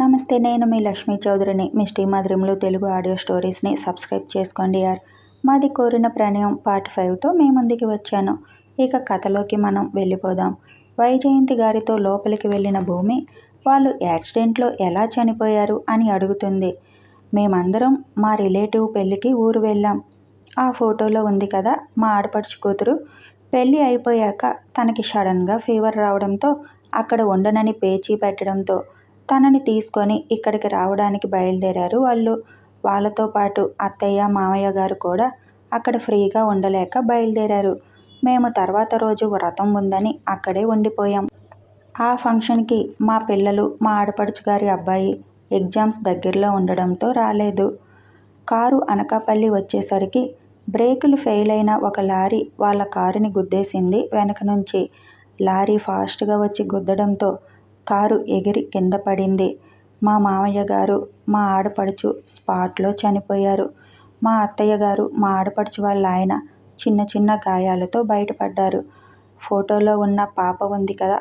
నమస్తే నేను మీ లక్ష్మీ చౌదరిని. మీ శ్రీమాద్రిములు తెలుగు ఆడియో స్టోరీస్ని సబ్స్క్రైబ్ చేసుకోండి యార్. మాది కోరిన ప్రణయం పార్ట్ ఫైవ్తో మీ ముందుకి వచ్చాను. ఇక కథలోకి మనం వెళ్ళిపోదాం. వైజయంతి గారితో లోపలికి వెళ్ళిన భూమి వాళ్ళు యాక్సిడెంట్లో ఎలా చనిపోయారు అని అడుగుతుంది. మేమందరం మా రిలేటివ్ పెళ్ళికి ఊరు వెళ్ళాం. ఆ ఫోటోలో ఉంది కదా మా ఆడపడుచు కూతురు. పెళ్ళి అయిపోయాక తనకి సడన్గా ఫీవర్ రావడంతో అక్కడ ఉండనని పేచీ పెట్టడంతో తనని తీసుకొని ఇక్కడికి రావడానికి బయలుదేరారు. వాళ్ళు వాళ్ళతో పాటు అత్తయ్య మామయ్య గారు కూడా అక్కడ ఫ్రీగా ఉండలేక బయలుదేరారు. మేము తర్వాత రోజు వ్రతం ఉందని అక్కడే ఉండిపోయాం. ఆ ఫంక్షన్కి మా పిల్లలు మా ఆడపడుచు గారి అబ్బాయి ఎగ్జామ్స్ దగ్గరలో ఉండడంతో రాలేదు. కారు అనకాపల్లి వచ్చేసరికి బ్రేకులు ఫెయిల్ అయిన ఒక లారీ వాళ్ళ కారుని గుద్దేసింది. వెనక నుంచి లారీ ఫాస్ట్గా వచ్చి గుద్దడంతో కారు ఎగిరి కింద పడింది. మా మామయ్య గారు మా ఆడపడుచు స్పాట్లో చనిపోయారు. మా అత్తయ్య గారు మా ఆడపడుచు వాళ్ళ ఆయన చిన్న చిన్న గాయాలతో బయటపడ్డారు. ఫోటోలో ఉన్న పాప ఉంది కదా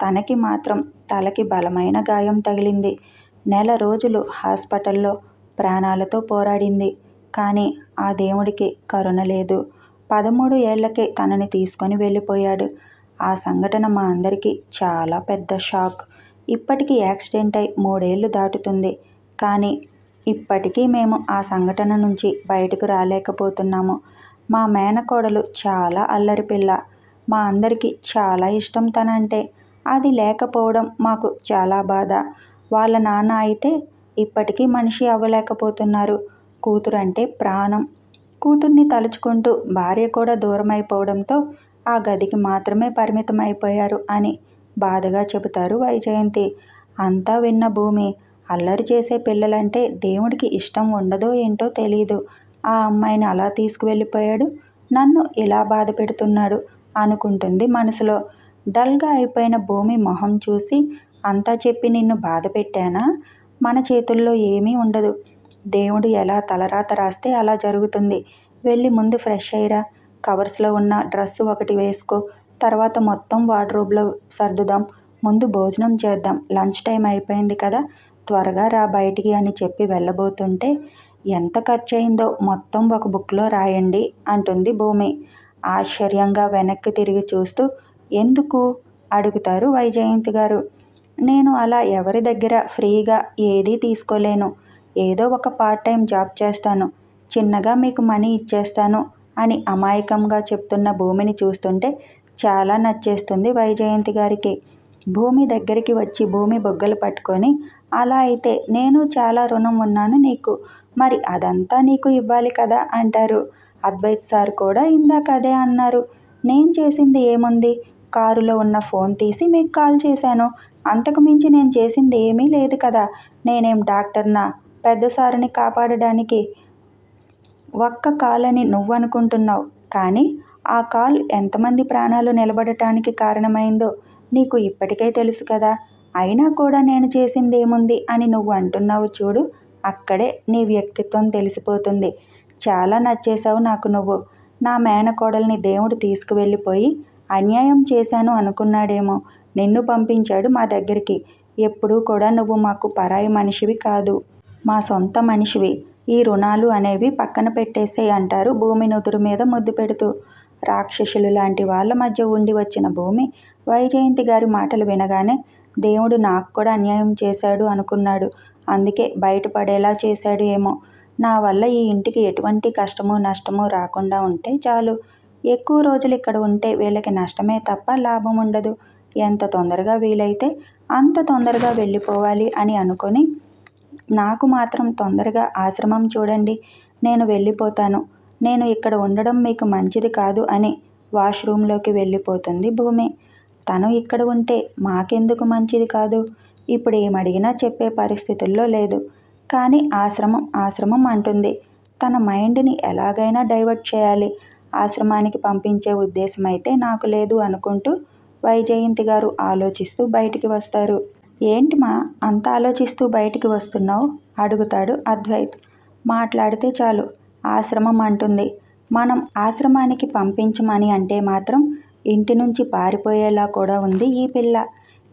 తనకి మాత్రం తలకి బలమైన గాయం తగిలింది. నెల రోజులు హాస్పిటల్లో ప్రాణాలతో పోరాడింది. కానీ ఆ దేవుడికి కరుణ లేదు. పదమూడు ఏళ్ళకే తనని తీసుకొని వెళ్ళిపోయాడు. ఆ సంఘటన మా అందరికీ చాలా పెద్ద షాక్. ఇప్పటికీ యాక్సిడెంట్ అయి మూడేళ్ళు దాటుతుంది. కానీ ఇప్పటికీ మేము ఆ సంఘటన నుంచి బయటకు రాలేకపోతున్నాము. మా మేనకోడలు చాలా అల్లరి పిల్ల. మా అందరికీ చాలా ఇష్టం తనంటే. అది లేకపోవడం మాకు చాలా బాధ. వాళ్ళ నాన్న అయితే ఇప్పటికీ మనిషి అవ్వలేకపోతున్నారు. కూతురు అంటే ప్రాణం. కూతుర్ని తలుచుకుంటూ భార్య కూడా దూరం అయిపోవడంతో ఆ గదికి మాత్రమే పరిమితం అయిపోయారు అని బాధగా చెబుతారు వైజయంతి. అంతా విన్న భూమి అల్లరి చేసే పిల్లలంటే దేవుడికి ఇష్టం ఉండదో ఏంటో తెలీదు. ఆ అమ్మాయిని అలా తీసుకువెళ్ళిపోయాడు. నన్ను ఇలా బాధ పెడుతున్నాడు అనుకుంటుంది మనసులో. డల్గా అయిపోయిన భూమి మొహం చూసి అంతా చెప్పి నిన్ను బాధ పెట్టానా? మన చేతుల్లో ఏమీ ఉండదు. దేవుడు ఎలా తలరాత రాస్తే అలా జరుగుతుంది. వెళ్ళి ముందు ఫ్రెష్ అయ్యిరా. కవర్స్లో ఉన్న డ్రెస్సు ఒకటి వేసుకో. తర్వాత మొత్తం వార్డ్రోబ్లో సర్దుదాం ముందు భోజనం చేద్దాం. లంచ్ టైం అయిపోయింది కదా త్వరగా రా బయటికి అని చెప్పి వెళ్ళబోతుంటే ఎంత ఖర్చు అయిందో మొత్తం ఒక బుక్లో రాయండి అంటుంది భూమి. ఆశ్చర్యంగా వెనక్కి తిరిగి చూస్తూ ఎందుకు? అడుగుతారు వైజయంతి గారు. నేను అలా ఎవరి దగ్గర ఫ్రీగా ఏదీ తీసుకోలేను. ఏదో ఒక పార్ట్ టైం జాబ్ చేస్తాను. చిన్నగా మీకు మనీ ఇచ్చేస్తాను అని అమాయకంగా చెప్తున్న భూమిని చూస్తుంటే చాలా నచ్చేస్తుంది వైజయంతి గారికి. భూమి దగ్గరికి వచ్చి భూమి బొగ్గలు పట్టుకొని అలా అయితే నేను చాలా రుణం ఉన్నాను నీకు. మరి అదంతా నీకు ఇవ్వాలి కదా అంటారు. అద్వైత్ సార్ కూడా ఇందాక అదే అన్నారు. నేను చేసింది ఏముంది? కారులో ఉన్న ఫోన్ తీసి మీకు కాల్ చేశాను. అంతకు మించి నేను చేసింది ఏమీ లేదు కదా. నేనేం డాక్టర్నా? పెద్ద సారిని కాపాడడానికి ఒక్క కాలని నువ్వు అనుకుంటున్నావు కానీ ఆ కాల్ ఎంతమంది ప్రాణాలు నిలబడటానికి కారణమైందో నీకు ఇప్పటికే తెలుసు కదా. అయినా కూడా నేను చేసింది ఏముంది అని నువ్వు అంటున్నావు చూడు అక్కడే నీ వ్యక్తిత్వం తెలిసిపోతుంది. చాలా నచ్చేశావు నాకు నువ్వు. నా మేనకోడల్ని దేవుడు తీసుకువెళ్ళిపోయి అన్యాయం చేశాను అనుకున్నాడేమో. నిన్ను పంపించాడు మా దగ్గరికి. ఎప్పుడూ కూడా నువ్వు మాకు పరాయి మనిషివి కాదు. మా సొంత మనిషివి. ఈ రుణాలు అనేవి పక్కన పెట్టేసే అంటారు భూమి నుదురు మీద ముద్దు పెడుతూ. రాక్షసులు లాంటి వాళ్ళ మధ్య ఉండి వచ్చిన భూమి. వైజయంతి గారి మాటలు వినగానే దేవుడు నాకు కూడా అన్యాయం చేశాడు అనుకున్నాడు. అందుకే బయటపడేలా చేశాడు ఏమో. నా వల్ల ఈ ఇంటికి ఎటువంటి కష్టము నష్టము రాకుండా ఉంటే చాలు. ఎక్కువ రోజులు ఇక్కడ ఉంటే వీళ్ళకి నష్టమే తప్ప లాభం ఉండదు. ఎంత తొందరగా వీలైతే అంత తొందరగా వెళ్ళిపోవాలి అని అనుకొని నాకు మాత్రం తొందరగా ఆశ్రమం చూడండి. నేను వెళ్ళిపోతాను. నేను ఇక్కడ ఉండడం మీకు మంచిది కాదు అని వాష్రూమ్లోకి వెళ్ళిపోతుంది భూమి. తను ఇక్కడ ఉంటే మాకెందుకు మంచిది కాదు? ఇప్పుడు ఏమడిగినా చెప్పే పరిస్థితుల్లో లేదు. కానీ ఆశ్రమం ఆశ్రమం అంటుంది. తన మైండ్ని ఎలాగైనా డైవర్ట్ చేయాలి. ఆశ్రమానికి పంపించే ఉద్దేశం అయితే నాకు లేదు అనుకుంటూ వైజయంతి గారు ఆలోచిస్తూ బయటికి వస్తారు. ఏంటి మా అంత ఆలోచిస్తూ బయటికి వస్తున్నావు? అడుగుతాడు అద్వైత్. మాట్లాడితే చాలు. ఆశ్రమం అంటుంది. మనం ఆశ్రమానికి పంపించమని అంటే మాత్రం ఇంటి నుంచి పారిపోయేలా కూడా ఉంది ఈ పిల్ల.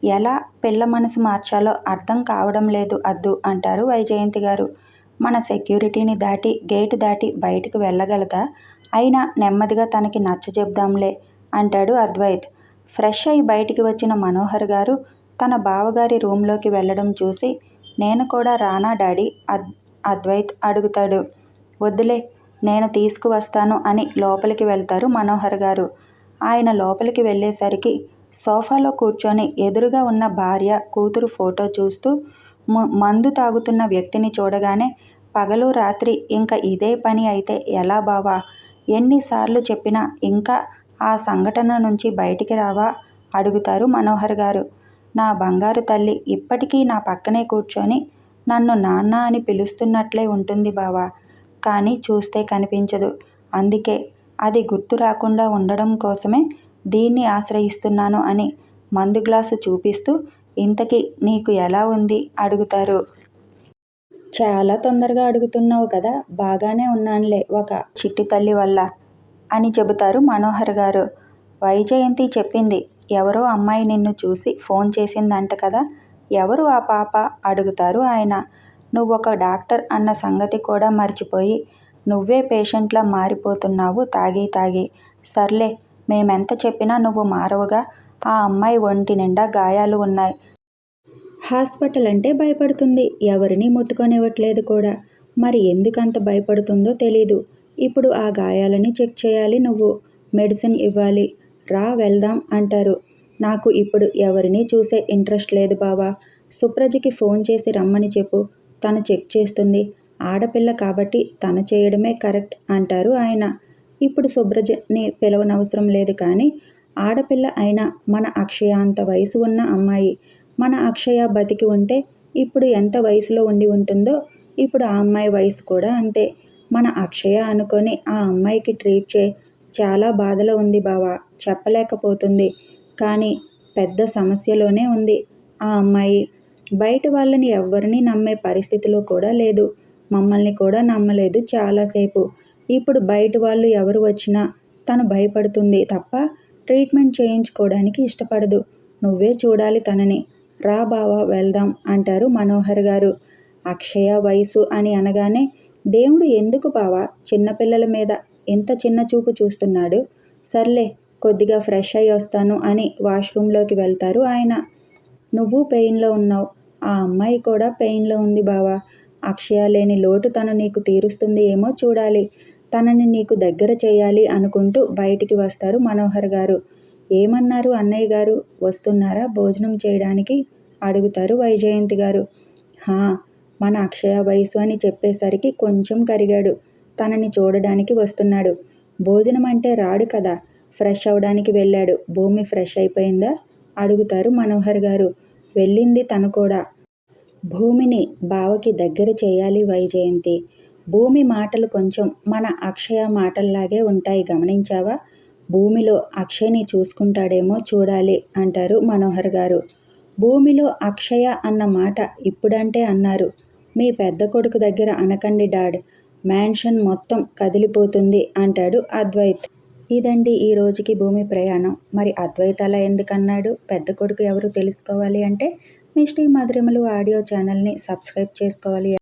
ఎలా పిల్ల మనసు మార్చాలో అర్థం కావడం లేదు అద్దు అంటారు వైజయంతి గారు. మన సెక్యూరిటీని దాటి గేటు దాటి బయటకు వెళ్ళగలదా? అయినా నెమ్మదిగా తనకి నచ్చ చెప్దాంలే అంటాడు అద్వైత్. ఫ్రెష్ అయి బయటికి వచ్చిన మనోహర్ గారు తన బావగారి రూంలోకి వెళ్ళడం చూసి నేను కూడా రానా డాడీ? అద్ అద్వైత్ అడుగుతాడు. వద్దులే నేను తీసుకువస్తాను అని లోపలికి వెళ్తారు మనోహర్ గారు. ఆయన లోపలికి వెళ్ళేసరికి సోఫాలో కూర్చొని ఎదురుగా ఉన్న భార్య కూతురు ఫోటో చూస్తూ మందు తాగుతున్న వ్యక్తిని చూడగానే పగలు రాత్రి ఇంకా ఇదే పని అయితే ఎలా బావా? ఎన్నిసార్లు చెప్పినా ఇంకా ఆ సంఘటన నుంచి బయటికి రావా అడుగుతారు మనోహర్ గారు. నా బంగారు తల్లి ఇప్పటికీ నా పక్కనే కూర్చొని నన్ను నాన్న అని పిలుస్తున్నట్లే ఉంటుంది బావా. కానీ చూస్తే కనిపించదు. అందుకే అది గుర్తు రాకుండా ఉండడం కోసమే దీన్ని ఆశ్రయిస్తున్నాను అని మందు గ్లాసు చూపిస్తూ ఇంతకీ నీకు ఎలా ఉంది? అడుగుతారు. చాలా తొందరగా అడుగుతున్నావు కదా బాగానే ఉన్నానులే ఒక చిట్టి తల్లి వల్ల అని చెబుతారు మనోహర్ గారు. వైజయంతి చెప్పింది ఎవరో అమ్మాయి నిన్ను చూసి ఫోన్ చేసిందంట కదా ఎవరు ఆ పాప? అడుగుతారు ఆయన. నువ్వొక డాక్టర్ అన్న సంగతి కూడా మర్చిపోయి నువ్వే పేషెంట్లా మారిపోతున్నావు. తాగి తాగి. సర్లే మేమెంత చెప్పినా నువ్వు మారవుగా. ఆ అమ్మాయి ఒంటి నిండా గాయాలు ఉన్నాయి. హాస్పిటల్ అంటే భయపడుతుంది. ఎవరిని ముట్టుకొనివ్వట్లేదు కూడా. మరి ఎందుకంత భయపడుతుందో తెలీదు. ఇప్పుడు ఆ గాయాలని చెక్ చేయాలి నువ్వు. మెడిసిన్ ఇవ్వాలి. రా వెళ్దాం అంటారు. నాకు ఇప్పుడు ఎవరిని చూసే ఇంట్రెస్ట్ లేదు బావా. సుప్రజకి ఫోన్ చేసి రమ్మని చెప్పు. తను చెక్ చేస్తుంది. ఆడపిల్ల కాబట్టి తను చేయడమే కరెక్ట్ అంటారు ఆయన. ఇప్పుడు శుభ్రజని పిలవనవసరం లేదు కానీ ఆడపిల్ల అయినా మన అక్షయ అంత వయసు ఉన్న అమ్మాయి. మన అక్షయ బతికి ఉంటే ఇప్పుడు ఎంత వయసులో ఉండి ఉంటుందో ఇప్పుడు ఆ అమ్మాయి వయసు కూడా అంతే. మన అక్షయ అనుకొని ఆ అమ్మాయికి ట్రీట్ చే చాలా బాధలో ఉంది బావా చెప్పలేకపోతుంది. కానీ పెద్ద సమస్యలోనే ఉంది ఆ అమ్మాయి. బయట వాళ్ళని ఎవరిని నమ్మే పరిస్థితిలో కూడా లేదు. మమ్మల్ని కూడా నమ్మలేదు చాలాసేపు. ఇప్పుడు బయట వాళ్ళు ఎవరు వచ్చినా తను భయపడుతుంది తప్ప ట్రీట్మెంట్ చేయించుకోవడానికి ఇష్టపడదు. నువ్వే చూడాలి తనని. రా బావా వెళ్దాం అంటారు మనోహర్ గారు. అక్షయ వయసు అని అనగానే దేవుడు ఎందుకు బావా చిన్నపిల్లల మీద ఎంత చిన్న చూపు చూస్తున్నాడు? సర్లే కొద్దిగా ఫ్రెష్ అయ్యి వస్తాను అని వాష్రూమ్లోకి వెళ్తారు ఆయన. నువ్వు పెయిన్లో ఉన్నావు. ఆ అమ్మాయి కూడా పెయిన్లో ఉంది బావా. అక్షయ లేని లోటు తను నీకు తీరుస్తుంది ఏమో చూడాలి. తనని నీకు దగ్గర చేయాలి అనుకుంటూ బయటికి వస్తారు మనోహర్ గారు. ఏమన్నారు అన్నయ్య గారు? వస్తున్నారా భోజనం చేయడానికి? అడుగుతారు వైజయంతి గారు. హా మన అక్షయ వయసు అని చెప్పేసరికి కొంచెం కరిగాడు. తనని చూడడానికి వస్తున్నాడు. భోజనం అంటే రాడు కదా. ఫ్రెష్ అవడానికి వెళ్ళాడు. భూమి ఫ్రెష్ అయిపోయిందా? అడుగుతారు మనోహర్ గారు. వెళ్ళింది తను కూడా. భూమిని బావకి దగ్గర చేయాలి వైజయంతి. భూమి మాటలు కొంచెం మన అక్షయ మాటల్లాగే ఉంటాయి గమనించావా? భూమిలో అక్షయ్ని చూసుకుంటాడేమో చూడాలి అంటారు మనోహర్ గారు. భూమిలో అక్షయ అన్న మాట ఇప్పుడంటే అన్నారు. మీ పెద్ద కొడుకు దగ్గర అనకండి డాడ్. మ్యాన్షన్ మొత్తం కదిలిపోతుంది అంటాడు అద్వైత్. ఇదండి ఈ రోజుకి భూమి ప్రయాణం. మరి అద్వైతాల ఎందుకన్నాడు? పెద్ద కొడుకు ఎవరు తెలుసుకోవాలి అంటే మిస్టీ మధురిమలు ఆడియో ఛానల్ని సబ్స్క్రైబ్ చేసుకోవాలి.